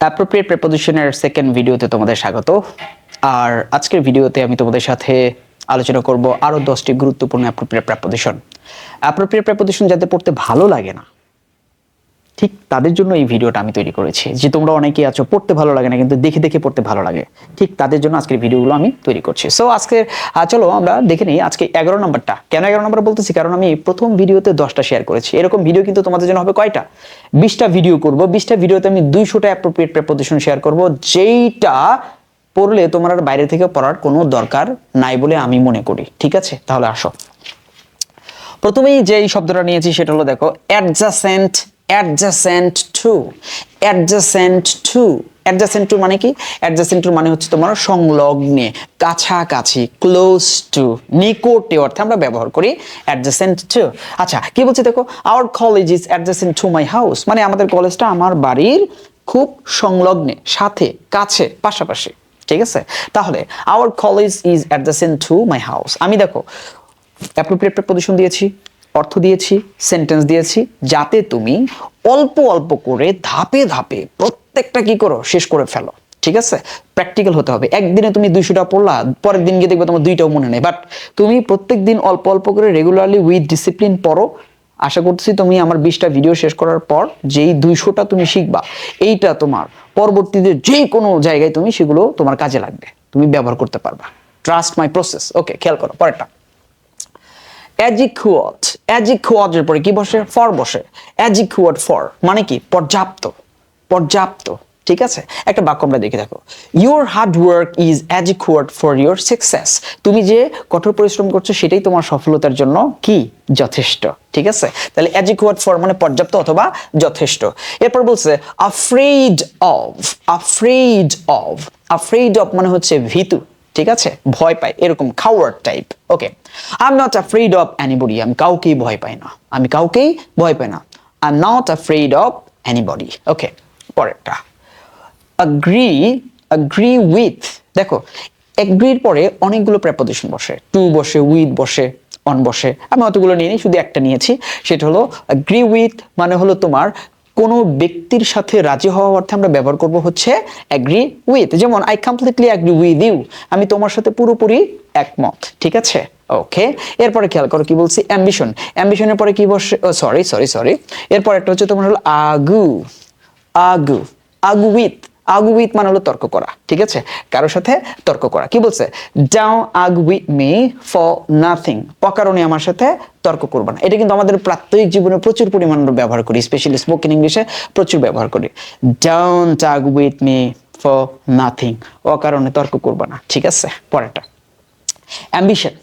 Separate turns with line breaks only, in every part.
Appropriate প্রেপোজিশনের second ভিডিওতে তোমাদের স্বাগত। আর আজকের ভিডিওতে আমি তোমাদের সাথে আলোচনা করব আরও দশটি গুরুত্বপূর্ণ অ্যাপ্রোপ্রিয়েট প্রেপোজিশন অ্যাপ্রোপ্রিয়েট প্রেপোজিশন যাতে পড়তে ভালো লাগে না ঠিক তাদের জন্য এই ভিডিওটা আমি তৈরি করেছি। যে তোমরা অনেকেই আছো, পড়তে ভালো লাগে না, কিন্তু দেখে দেখে পড়তে ভালো লাগে। ঠিক তাদের জন্য আজকের ভিডিওগুলো আমি তৈরি করছি। সো আজকে চলো আমরা দেখে নিই আজকে এগারো নম্বরটা। কেন এগারো নম্বর বলতেছি? কারণ আমি প্রথম ভিডিওতে দশটা শেয়ার করেছি। এরকম ভিডিও কিন্তু তোমাদের জন্য হবে কয়টা? বিশটা ভিডিও করব। বিশটা ভিডিওতে আমি দুইশোটা অ্যাপ্রোপ্রিয়েট প্রেপোজিশন শেয়ার করব। যেইটা পড়লে তোমার বাইরে থেকে পড়ার কোনো দরকার নাই বলে আমি মনে করি। ঠিক আছে? তাহলে আসো। প্রথমেই যে শব্দটা নিয়েছি সেটা হলো, দেখো adjacent adjacent to. Adjacent to. Adjacent to মানে কি? অ্যাডজাসেন্ট টু মানে হচ্ছে তোমার সংলগ্নে, কাছাকাছি ক্লোজ টু নিকটে অর্থে আমরা ব্যবহার করি অ্যাডজাসেন্ট টু। আচ্ছা কি বলছে দেখো? Our college is adjacent to my house মানে আমাদের কলেজটা আমার বাড়ির খুব সংলগ্নে, সাথে, কাছে, পাশাপাশি। ঠিক আছে? তাহলে our college is adjacent to my house আমি দেখো অ্যাপ্রোপ্রিয়েট প্রেপোজিশন দিয়েছি। অর্থ দিয়েছি সেন্টেন্স দিয়েছি, যাতে তুমি অল্প অল্প করে ধাপে ধাপে প্রত্যেকটা কি করো, শেষ করে ফেলো, ঠিক আছে? প্র্যাকটিক্যাল হতে হবে। একদিনে তুমি দুইশোটা পড়লা, পরের দিন গিয়ে দেখবে তোমার দুইটাও মনে নেই। বাট তুমি প্রত্যেক দিন অল্প অল্প করে রেগুলারলি উইথ ডিসিপ্লিন পড়ো। আশা করতেছি তুমি আমার বিশটা ভিডিও শেষ করার পর যেই দুইশোটা তুমি শিখবা, এইটা তোমার পরবর্তীতে যে কোনো জায়গায় তুমি সেগুলো তোমার কাজে লাগবে। তুমি ব্যবহার করতে পারবা। ট্রাস্ট মাই প্রসেস ওকে খেয়াল করো, পরেরটা। অ্যাজিকুয়াট অ্যাজিকুয়াট এর পরে কি বসে? ফর বসে। অ্যাজিকুয়াট ফর মানে কি? পর্যাপ্ত। পর্যাপ্ত। ঠিক আছে? একটা বাক্য আমরা দেখে দেখো। Your hard work is adequate for your success তুমি যে কঠোর পরিশ্রম করছ, সেটাই তোমার সফলতার জন্য কি? যথেষ্ট। ঠিক আছে? তাহলে অ্যাজিকুয়াট ফর মানে পর্যাপ্ত অথবা যথেষ্ট। এরপর বলছে afraid of afraid of afraid of মানে হচ্ছে ভীতু। ঠিক আছে? ভয় পায়, এরকম খাওয়ার type okay I am not afraid of anybody আমি কাউকেই ভয় পাই না। আমি কাউকেই ভয় পাই না। I am not afraid of anybody okay পরেরটা। অ্যাগ্রি অ্যাগ্রি উইথ দেখো অ্যাগ্রির পরে অনেকগুলো প্রেপোজিশন বসে। টু বসে উইথ বসে অন বসে। আমি অতগুলো নিয়ে নিই, শুধু একটা নিয়েছি। সেটা হলো অ্যাগ্রি উইথ মানে হলো তোমার কোনো ব্যক্তির সাথে রাজি হওয়া অর্থে আমরা ব্যবহার করব হচ্ছে অ্যাগ্রি উইথ যেমন I completely agree with you আমি তোমার সাথে পুরোপুরি একমত। ঠিক আছে? ওকে এরপরে খেয়াল করো কি বলছি? অ্যাম্বিশন অ্যাম্বিশনের পরে কি বসে সরি সরি সরি এরপর একটা হচ্ছে তোমার হলো আগু। আগু। আগু উইথ আগু উইথ মানে হলো তর্ক করা, ঠিক আছে? কারোর সাথে তর্ক করা। কি বলছে? ডাউ আগ উইথ মি ফর নাথিং। অকারণে আমার সাথে তর্ক করবা না। এটা কিন্তু আমাদের প্রাত্যহিক জীবনে প্রচুর পরিমাণ ব্যবহার করি স্পেশালি স্পোকেন ইংলিশে প্রচুর ব্যবহার করি। ডাউন্ট আগ উইথ মি ফর নাথিং অকারণে তর্ক করবা না, ঠিক আছে? পরেরটা। অ্যাম্বিশন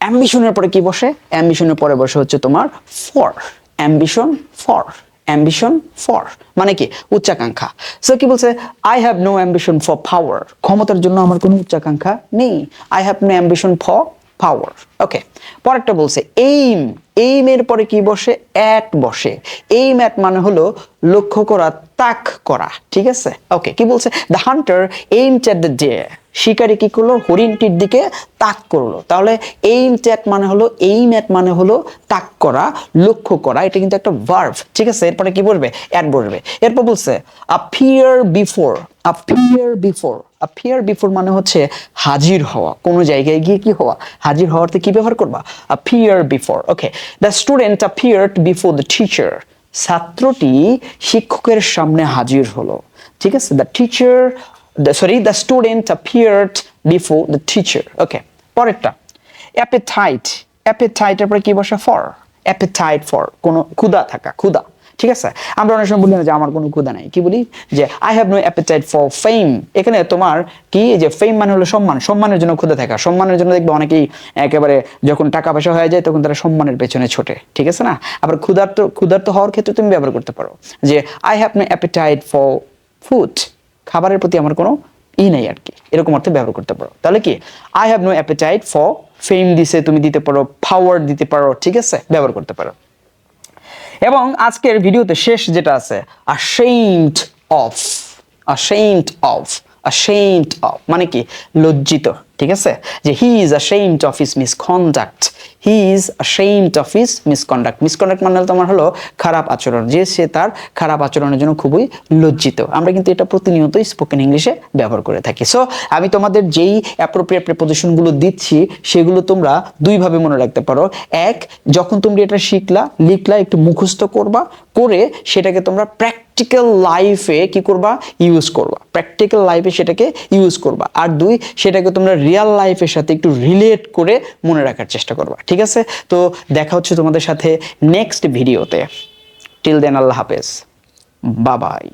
অ্যাম্বিশনের পরে কি বসে? অ্যাম্বিশনের পরে বসে হচ্ছে তোমার for ambition for ambition for মানে কি, উচ্চাকাঙ্ক্ষা। সো কি বলছে? I have no ambition for power ক্ষমতার জন্য আমার কোনো উচ্চাকাঙ্ক্ষা নেই। I have no ambition for power okay পরেরটা বলছে এইম এইমের পরে কি বসে? অ্যাট বসে। এইম অ্যাট মানে হলো লক্ষ্য করা, তাক করা। ঠিক আছে? ওকে কি বলছে? The hunter aim at the day শিকারি কি করল হরিণটির দিকে তাক করল। তাহলে এইম চ্যাট মানে হলো এইম অ্যাট মানে হলো তাক করা, লক্ষ্য করা, এটা কিন্তু একটা ভার্ভ ঠিক আছে? এরপরে কি বলবে? অ্যাড বলবে। এরপর বলছে appear before appear before appear before মানে হচ্ছে হাজির হওয়া। কোনো জায়গায় গিয়ে কি হওয়া? হাজির হওয়াতে কি ব্যবহার করবা? Appear before okay the student appeared before the teacher ছাত্রটি শিক্ষকের সামনে হাজির হলো। ঠিক আছে? The teacher sorry, the student appeared before the teacher. Okay, পরেরটা অ্যাপেটাইট অ্যাপেটাইটের পরে কি বসে? ফর অ্যাপেটাইট ফর কোনো ক্ষুধা থাকা, ক্ষুধা। ঠিক আছে? আমরা অনেক সময় বলি না যে আমার কোনো ক্ষুধা নাই। কি বলি? যে I have no appetite for fame এখানে তোমার কি? যে ফেম মানে হলো সম্মান। সম্মানের জন্য ক্ষুধা থাকা। সম্মানের জন্য দেখবে অনেকেই একেবারে যখন টাকা পয়সা হয়ে যায়, তখন তারা সম্মানের পেছনে ছোটে। ঠিক আছে না? আবার ক্ষুধার্ত ক্ষুধার্ত হওয়ার ক্ষেত্রে তুমি ব্যবহার করতে পারো। যে I have no appetite for food খাবারের প্রতি আমার কোনো ই নাই আর কি। এরকম অর্থে ব্যবহার করতে পারো। তাহলে কি? I have no appetite for fame দিছে, তুমি দিতে পারো পাওয়ার দিতে পারো, ঠিক আছে? ব্যবহার করতে পারো। এবং আজকের ভিডিওতে শেষ যেটা আছে, ashamed of saint of ashamed of মানে কি? লজ্জিত। ঠিক আছে? যে he is ashamed of his misconduct he is ashamed of his misconduct misconduct মানে তোমার হলো খারাপ আচরণ, যে সে তার খারাপ আচরণের জন্য খুবই লজ্জিত। আমরা কিন্তু এটা প্রতিনিয়তই স্পোকেন ইংলিশে ব্যবহার করে থাকি। সো আমি তোমাদের যেই অ্যাপ্রোপ্রিয়েট প্রেপোজিশনগুলো দিচ্ছি, সেগুলো তোমরা দুইভাবে মনে রাখতে পারো। এক, যখন তুমি এটা শিখলা, লিখলা, একটু মুখস্থ করবা, করে সেটাকে তোমরা প্র্যাকটিক্যাল লাইফে কি করবা? ইউজ করবা। প্র্যাকটিক্যাল লাইফে সেটাকে ইউজ করবা। আর দুই, সেটাকে তোমরা রিয়েল লাইফের সাথে একটু রিলেট করে মনে রাখার চেষ্টা করবা, ঠিক আছে? তো দেখা হচ্ছে তোমাদের সাথে নেক্সট ভিডিওতে টিল দেন আল্লাহ হাফেজ। বাবাই